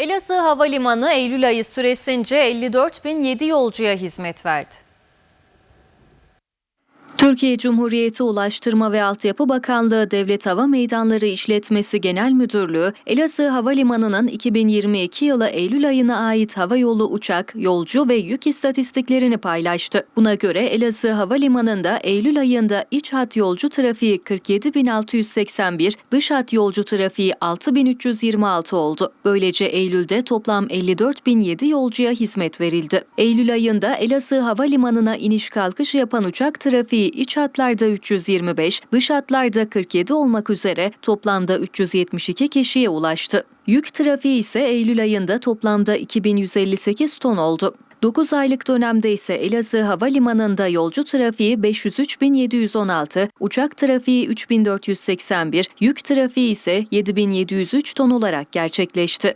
Elazığ Havalimanı Eylül ayı süresince 54.007 yolcuya hizmet verdi. Türkiye Cumhuriyeti Ulaştırma ve Altyapı Bakanlığı Devlet Hava Meydanları İşletmesi Genel Müdürlüğü, Elazığ Havalimanı'nın 2022 yılı Eylül ayına ait havayolu uçak, yolcu ve yük istatistiklerini paylaştı. Buna göre Elazığ Havalimanı'nda Eylül ayında iç hat yolcu trafiği 47.681, dış hat yolcu trafiği 6.326 oldu. Böylece Eylül'de toplam 54.007 yolcuya hizmet verildi. Eylül ayında Elazığ Havalimanı'na iniş kalkış yapan uçak trafiği iç hatlarda 325, dış hatlarda 47 olmak üzere toplamda 372 kişiye ulaştı. Yük trafiği ise Eylül ayında toplamda 2158 ton oldu. 9 aylık dönemde ise Elazığ Havalimanı'nda yolcu trafiği 503.716, uçak trafiği 3.481, yük trafiği ise 7.703 ton olarak gerçekleşti.